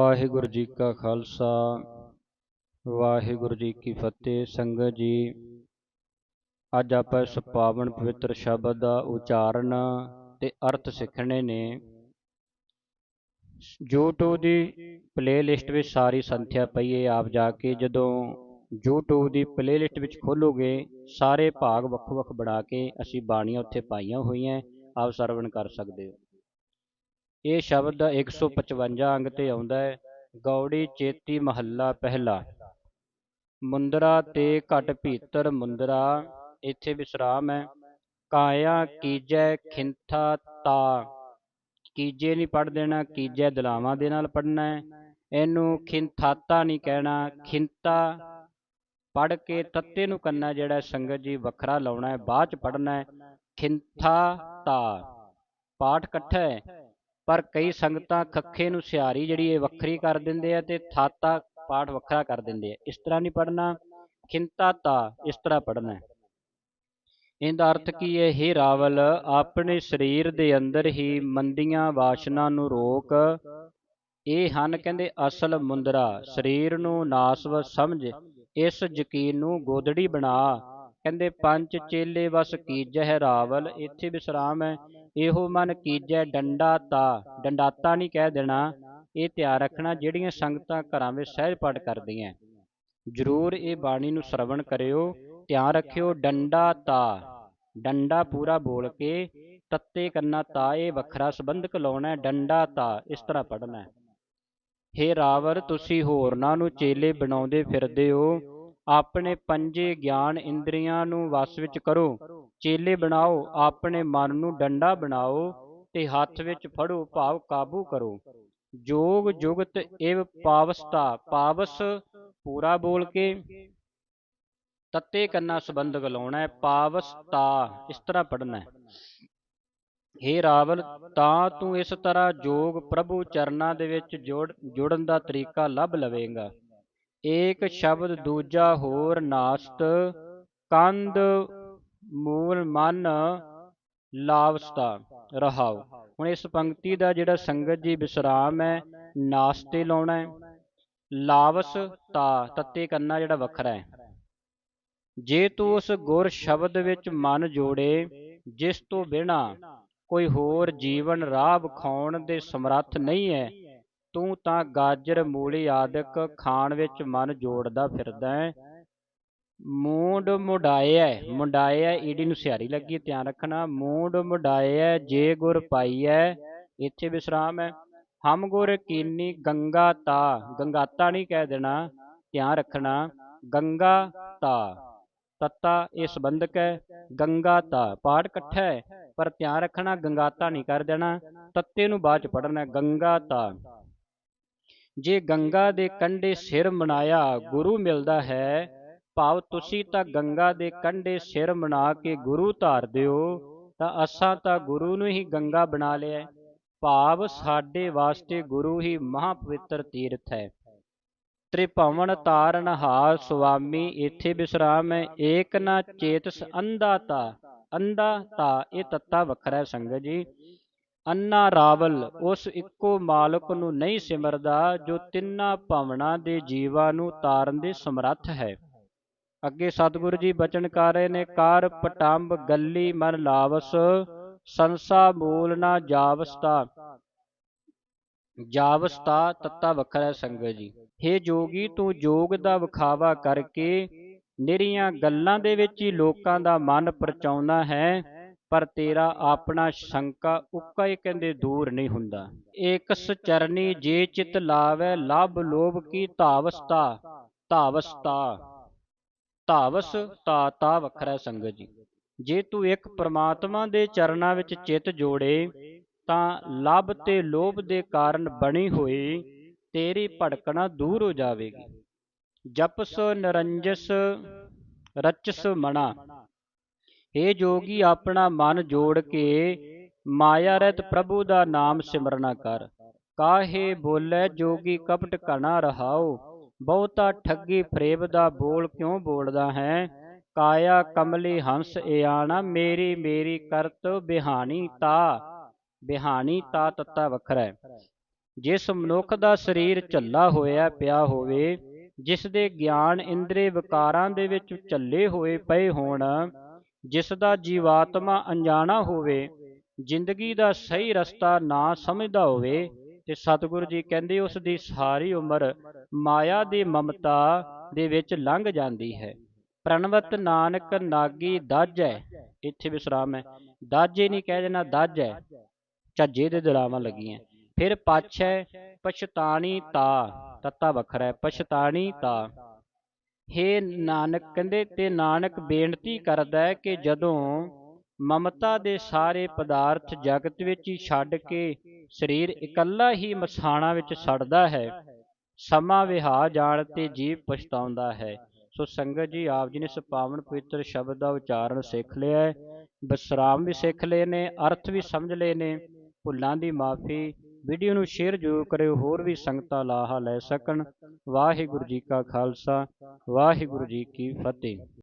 ਵਾਹਿਗੁਰੂ ਜੀ ਕਾ ਖਾਲਸਾ, ਵਾਹਿਗੁਰੂ ਜੀ ਕੀ ਫਤਿਹ। ਸੰਗਤ ਜੀ, ਅੱਜ ਆਪਾਂ ਇਸ ਪਾਵਨ ਪਵਿੱਤਰ ਸ਼ਬਦ ਦਾ ਉਚਾਰਨ ਤੇ ਅਰਥ ਸਿੱਖਣੇ ਨੇ। YouTube ਦੀ ਪਲੇਲਿਸਟ ਵਿੱਚ ਸਾਰੀ ਸੰਥਿਆ ਪਈ ਹੈ ਆਪ ਜਾ ਕੇ ਜਦੋਂ YouTube ਦੀ ਪਲੇਲਿਸਟ ਵਿੱਚ ਖੋਲੋਗੇ, ਸਾਰੇ ਭਾਗ ਵੱਖ-ਵੱਖ ਬਣਾ ਕੇ ਅਸੀਂ ਬਾਣੀਆਂ ਉੱਥੇ ਪਾਈਆਂ ਹੋਈਆਂ, ਆਪ ਸਰਵਣ ਕਰ ਸਕਦੇ ਹੋ। ਇਹ ਸ਼ਬਦ 155 ਅੰਗ ਤੇ ਆਉਂਦਾ ਹੈ। ਗੌੜੀ ਚੇਤੀ ਮਹੱਲਾ ਪਹਿਲਾ। ਮੁੰਦਰਾ ਤੇ ਘਟ ਭੀਤਰ ਮੁੰਦਰਾ, ਇੱਥੇ ਵਿਸਰਾਮ ਹੈ। ਕਾਇਆ ਕੀਜੈ ਖਿੰਥਾ ਤਾ। ਕੀਜੇ ਨਹੀਂ ਪੜ ਦੇਣਾ, ਕੀਜੈ ਦਲਾਵਾਂ ਦੇ ਨਾਲ ਪੜਨਾ ਹੈ। ਇਹਨੂੰ ਖਿੰਥਾਤਾ ਨਹੀਂ ਕਹਿਣਾ, ਖਿੰਤਾ। ਪੜ ਕੇ ਤੱਤੇ ਨੂੰ ਕੰਨਾ ਜਿਹੜਾ ਸੰਗਤ ਜੀ ਵੱਖਰਾ ਲਾਉਣਾ ਹੈ, ਬਾਅਦ ਚ ਪੜਨਾ ਹੈ। ਖਿੰਥਾ ਤਾ। ਪਾਠ ਇਕੱਠਾ ਹੈ। ਪਰ ਕਈ ਸੰਗਤਾਂ ਖੱਖੇ ਨੂੰ ਸਿਹਾਰੀ ਜਿਹੜੀ ਇਹ ਵੱਖਰੀ ਕਰ ਦਿੰਦੇ ਆ ਤੇ ਥਾਤਾ ਪਾਠ ਵੱਖਰਾ ਕਰ ਦਿੰਦੇ ਆ। ਇਸ ਤਰ੍ਹਾਂ ਨਹੀਂ ਪੜਨਾ ਖਿੰਤਾ ਤਾ, ਇਸ ਤਰ੍ਹਾਂ ਪੜਨਾ ਹੈ। ਇਹਦਾ ਅਰਥ ਕੀ ਹੈ? हे ਰਾਵਲ, ਆਪਣੇ ਸਰੀਰ ਦੇ ਅੰਦਰ ਹੀ ਮੰਦੀਆਂ ਵਾਸ਼ਨਾ ਨੂੰ ਰੋਕ। ਇਹ ਹਨ ਕਹਿੰਦੇ ਅਸਲ ਮੁੰਦਰਾ, ਸਰੀਰ ਨੂੰ ਨਾਸਵ ਸਮਝ, ਇਸ ਯਕੀਨ ਨੂੰ ਗੋਦੜੀ ਬਣਾ। ਕਹਿੰਦੇ, ਪੰਜ ਚੇਲੇ ਵਸ ਕੀਜੈ ਰਾਵਲ, ਇੱਥੇ ਵਿਸਰਾਮ ਹੈ। ਇਹੋ ਮਨ ਕੀਜੈ ਡੰਡਾ ਤਾ। ਡੰਡਾਤਾ ਨਹੀਂ ਕਹਿ ਦੇਣਾ। ਇਹ ਧਿਆਨ ਰੱਖਣਾ ਜਿਹੜੀਆਂ ਸੰਗਤਾਂ ਘਰਾਂ ਵਿੱਚ ਸਹਿਜ ਪਾਠ ਕਰਦੀਆਂ। ਜ਼ਰੂਰ ਇਹ ਬਾਣੀ ਨੂੰ ਸਰਵਣ ਕਰਿਓ। ਧਿਆਨ ਰੱਖਿਓ, ਡੰਡਾ ਤਾ। ਡੰਡਾ ਪੂਰਾ ਬੋਲ ਕੇ ਤੱਤੇ ਕੰਨਾ ਤਾ, ਇਹ ਵੱਖਰਾ ਸੰਬੰਧਕ ਲਾਉਣਾ ਡੰਡਾ ਤਾ, ਇਸ ਤਰ੍ਹਾਂ ਪੜਨਾ ਹੈ। ਹੇ ਰਾਵਰ ਤੁਸੀਂ ਹੋਰਨਾਂ ਨੂੰ ਚੇਲੇ ਬਣਾਉਂਦੇ ਫਿਰਦੇ ਹੋ। ਆਪਣੇ ਪੰਜੇ ਗਿਆਨ ਇੰਦਰੀਆਂ ਨੂੰ ਵਸ ਵਿੱਚ ਕਰੋ। ਚੇਲੇ ਬਣਾਓ, ਆਪਣੇ ਮਨ ਨੂੰ ਡੰਡਾ ਬਣਾਓ ਤੇ ਹੱਥ ਵਿੱਚ ਫੜੋ, ਭਾਵ ਕਾਬੂ ਕਰੋ। ਜੋਗ ਜੁਗਤ ਇਵ ਪਾਵਸਤਾ ਪਾਵਸ ਪੂਰਾ ਬੋਲ ਕੇ। ਤੱਤੇ ਕੰਨਾ ਸੰਬੰਧਕ ਲਾਉਣਾ ਹੈ, ਪਾਵਸਤਾ, ਇਸ ਤਰ੍ਹਾਂ ਪੜਨਾ ਹੈ। ਹੇ ਰਾਵਲ, ਤਾਂ ਤੂੰ ਇਸ ਤਰ੍ਹਾਂ ਜੋਗ ਪ੍ਰਭੂ ਚਰਨਾਂ ਦੇ ਵਿੱਚ ਜੋੜ ਜੁੜਨ ਦਾ ਤਰੀਕਾ ਲੱਭ ਲਵੇਂਗਾ। ਏਕ ਸ਼ਬਦ ਦੂਜਾ ਹੋਰ ਨਾਸਤ ਕੰਦ ਮੂਲ ਮਨ ਲਾਵਸਤਾ, ਰਹਾਉ। ਹੁਣ ਇਸ ਪੰਕਤੀ ਦਾ ਜਿਹੜਾ ਸੰਗਤ ਜੀ ਵਿਸਰਾਮ ਹੈ, ਨਾਸਤੇ ਲਾਉਣਾ ਹੈ। ਲਾਵਸ ਤਾ, ਤੱਤੇ ਕੰਨਾ ਜਿਹੜਾ ਵੱਖਰਾ ਹੈ। ਜੇ ਤੂੰ ਉਸ ਗੁਰ ਸ਼ਬਦ ਵਿੱਚ ਮਨ ਜੋੜੇ, ਜਿਸ ਤੋਂ ਬਿਨਾ ਕੋਈ ਹੋਰ ਜੀਵਨ ਰਾਹ ਵਿਖਾਉਣ ਦੇ ਸਮਰੱਥ ਨਹੀਂ ਹੈ ਤੂੰ ਤਾਂ ਗਾਜਰ, ਮੂਲੀ ਆਦਿਕ ਖਾਣ ਵਿੱਚ ਮਨ ਜੋੜਦਾ ਫਿਰਦਾ ਹੈ। ਮੂੰਡ ਮੁਡਾਇਆ ਮੁੰਡਾਇਆ ਈਡੀ ਨੂੰ ਸਿਆਰੀ ਲੱਗੀ ਧਿਆਨ ਰੱਖਣਾ। ਮੂੰਡ ਮੁਡਾਇਆ ਜੇ ਗੁਰ ਪਾਈਐ ਇੱਥੇ ਵਿਸਰਾਮ ਹੈ ਹਮ ਗੁਰ ਕੀਨੀ ਗੰਗਾ ਤਾ ਗੰਗਾਤਾ ਨਹੀਂ ਕਹਿ ਦੇਣਾ, ਧਿਆਨ ਰੱਖਣਾ। ਗੰਗਾ ਤਾ, ਤੱਤਾ ਇਹ ਸੰਬੰਧਕ ਹੈ ਗੰਗਾ ਤਾ, ਪਾਠ ਇਕੱਠਾ ਹੈ ਪਰ ਧਿਆਨ ਰੱਖਣਾ ਗੰਗਾਤਾ ਨਹੀਂ ਕਰ ਦੇਣਾ। ਤੱਤੇ ਨੂੰ ਬਾਅਦ ਚ ਪੜਨਾ ਗੰਗਾ ਤਾ। ਜੇ ਗੰਗਾ ਦੇ ਕੰਢੇ ਸਿਰ ਮਨਾਇਆ ਗੁਰੂ ਮਿਲਦਾ ਹੈ, ਭਾਵ ਤੁਸੀਂ ਤਾਂ ਗੰਗਾ ਦੇ ਕੰਢੇ ਸਿਰ ਮਨਾ ਕੇ ਗੁਰੂ ਧਾਰਦੇ ਹੋ ਤਾਂ ਅਸਾਂ ਤਾਂ ਗੁਰੂ ਨੂੰ ਹੀ ਗੰਗਾ ਬਣਾ ਲਿਆ ਭਾਵ ਸਾਡੇ ਵਾਸਤੇ ਗੁਰੂ ਹੀ ਮਹਾ ਪਵਿੱਤਰ ਤੀਰਥ ਹੈ। ਤ੍ਰਿਭਵਨ ਤਾਰਨ ਹਾਰ ਸੁਆਮੀ, ਇੱਥੇ ਵਿਸਰਾਮ ਹੈ। ਏਕ ਨਾ ਚੇਤਸ ਅੰਧਾ ਤਾ ਅੰਧਾ ਤਾ ਇਹ ਤੱਤਾ ਵੱਖਰਾ ਸੰਗਤ ਜੀ। ਅੰਨਾ ਰਾਵਲ ਉਸ ਇੱਕੋ ਮਾਲਕ ਨੂੰ ਨਹੀਂ ਸਿਮਰਦਾ ਜੋ ਤਿੰਨਾਂ ਭਵਨਾਂ ਦੇ ਜੀਵਾਂ ਨੂੰ ਤਾਰਨ ਦੇ ਸਮਰੱਥ ਹੈ। ਅੱਗੇ ਸਤਿਗੁਰੂ ਜੀ ਬਚਨ ਕਰ ਰਹੇ ਨੇ, ਕਰ ਪਟੰਬ ਗੱਲੀ ਮਨ ਲਾਵਸ, ਸੰਸਾ ਮੂਲ ਨਾ ਜਾਵਸਤਾ। ਜਾਵਸਤਾ ਤੱਤਾ ਵੱਖਰਾ ਸੰਗਤ ਜੀ। ਹੇ ਜੋਗੀ, ਤੂੰ ਜੋਗ ਦਾ ਵਿਖਾਵਾ ਕਰਕੇ ਨਿਰੀਆਂ ਗੱਲਾਂ ਦੇ ਵਿੱਚ ਹੀ ਲੋਕਾਂ ਦਾ ਮਨ ਪਰਚਾਉਂਦਾ ਹੈ। ਪਰ ਤੇਰਾ ਆਪਣਾ ਸ਼ੰਕਾ ਉੱਕਾ ਹੀ ਕਹਿੰਦੇ ਦੂਰ ਨਹੀਂ ਹੁੰਦਾ। ਏਕਸ ਚਰਨੀ ਜੇ ਚਿਤ ਲਾਵੇ, ਲਭ ਲੋਭ ਕੀ ਧਾਵਸਤਾ? ਧਾਵਸਤਾ। ਧਾਵਸ ਤਾ ਤਾ ਵੱਖਰਾ ਸੰਗਤ ਜੀ। ਜੇ ਤੂੰ ਇੱਕ ਪ੍ਰਮਾਤਮਾ ਦੇ ਚਰਨਾਂ ਵਿੱਚ ਚਿੱਤ ਜੋੜੇ, ਤਾਂ ਲਭ ਤੇ ਲੋਭ ਦੇ ਕਾਰਨ ਬਣੀ ਹੋਈ ਤੇਰੀ ਭੜਕਣਾ ਦੂਰ ਹੋ ਜਾਵੇਗੀ। ਜਪਸ ਨਰੰਜਸ ਰਚਸ ਮਣਾ। ਇਹ ਜੋਗੀ, ਆਪਣਾ ਮਨ ਜੋੜ ਕੇ ਮਾਇਆ ਰਹਿਤ ਪ੍ਰਭੂ ਦਾ ਨਾਮ ਸਿਮਰਨਾ ਕਰ। ਕਾਹੇ ਬੋਲੇ, ਜੋਗੀ ਕਪਟ ਕਣਾ ਰਹਾਓ ਬਹੁਤਾ ਠੱਗੀ ਫਰੇਬ ਦਾ ਬੋਲ ਕਿਉਂ ਬੋਲਦਾ ਹੈ? ਕਾਇਆ ਕਮਲੀ ਹੰਸ ਇਆਣਾ, ਮੇਰੀ ਮੇਰੀ ਕਰਤ ਬਿਹਾਨੀ ਤਾ। ਬਿਹਾਨੀ ਤਾ ਤੱਤਾ ਵੱਖਰਾ ਜਿਸ ਮਨੁੱਖ ਦਾ ਸਰੀਰ ਝੱਲਾ ਹੋਇਆ ਪਿਆ ਹੋਵੇ, ਜਿਸ ਦੇ ਗਿਆਨ ਇੰਦਰੀ ਵਿਕਾਰਾਂ ਦੇ ਵਿੱਚ ਝੱਲੇ ਹੋਏ ਪਏ ਹੋਣ ਜਿਸ ਦਾ ਜੀਵਾਤਮਾ ਅਣਜਾਣਾ ਹੋਵੇ, ਜ਼ਿੰਦਗੀ ਦਾ ਸਹੀ ਰਸਤਾ ਨਾ ਸਮਝਦਾ ਹੋਵੇ, ਤੇ ਸਤਿਗੁਰੂ ਜੀ ਕਹਿੰਦੇ ਉਸ ਦੀ ਸਾਰੀ ਉਮਰ ਮਾਇਆ ਦੀ ਮਮਤਾ ਦੇ ਵਿੱਚ ਲੰਘ ਜਾਂਦੀ ਹੈ। ਪ੍ਰਣਵਤ ਨਾਨਕ ਨਾਗੀ ਦੱਜ ਹੈ। ਇੱਥੇ ਵਿਸਰਾਮ ਹੈ। ਦਾਜੇ ਨਹੀਂ ਕਹਿ ਦੇਣਾ, ਦੱਜ ਹੈ। ਝੱਜੇ ਦੇ ਦਲਾਵਾਂ ਲੱਗੀਆਂ। ਫਿਰ ਪਛ ਹੈ ਪਛਤਾਣੀ ਤਾ, ਤੱਤਾ ਵੱਖਰਾ ਹੈ। ਪਛਤਾਣੀ ਤਾ। ਹੇ ਨਾਨਕ, ਕਹਿੰਦੇ ਤੇ ਨਾਨਕ ਬੇਨਤੀ ਕਰਦਾ ਹੈ ਕਿ ਜਦੋਂ ਮਮਤਾ ਦੇ ਸਾਰੇ ਪਦਾਰਥ ਜਗਤ ਵਿੱਚ ਹੀ ਛੱਡ ਕੇ ਸਰੀਰ ਇਕੱਲਾ ਹੀ ਮਸਾਣਾ ਵਿੱਚ ਸੜਦਾ ਹੈ, ਸਮਾਂ ਵਿਹਾ ਜਾਣ ਤੇ ਜੀਵ ਪਛਤਾਉਂਦਾ ਹੈ। ਸੋ ਸੰਗਤ ਜੀ, ਆਪ ਜੀ ਨੇ ਇਸ ਪਾਵਨ ਪਵਿੱਤਰ ਸ਼ਬਦ ਦਾ ਉਚਾਰਨ ਸਿੱਖ ਲਿਆ ਹੈ, ਵਿਸਰਾਮ ਵੀ ਸਿੱਖ ਲਏ ਨੇ, ਅਰਥ ਵੀ ਸਮਝ ਲਏ ਨੇ, ਭੁੱਲਾਂ ਦੀ ਮਾਫੀ ਵੀਡੀਓ ਨੂੰ ਸ਼ੇਅਰ ਜ਼ਰੂਰ ਕਰਿਓ, ਹੋਰ ਵੀ ਸੰਗਤਾਂ ਲਾਹਾ ਲੈ ਸਕਣ। ਵਾਹਿਗੁਰੂ ਜੀ ਕਾ ਖਾਲਸਾ, ਵਾਹਿਗੁਰੂ ਜੀ ਕੀ ਫਤਿਹ।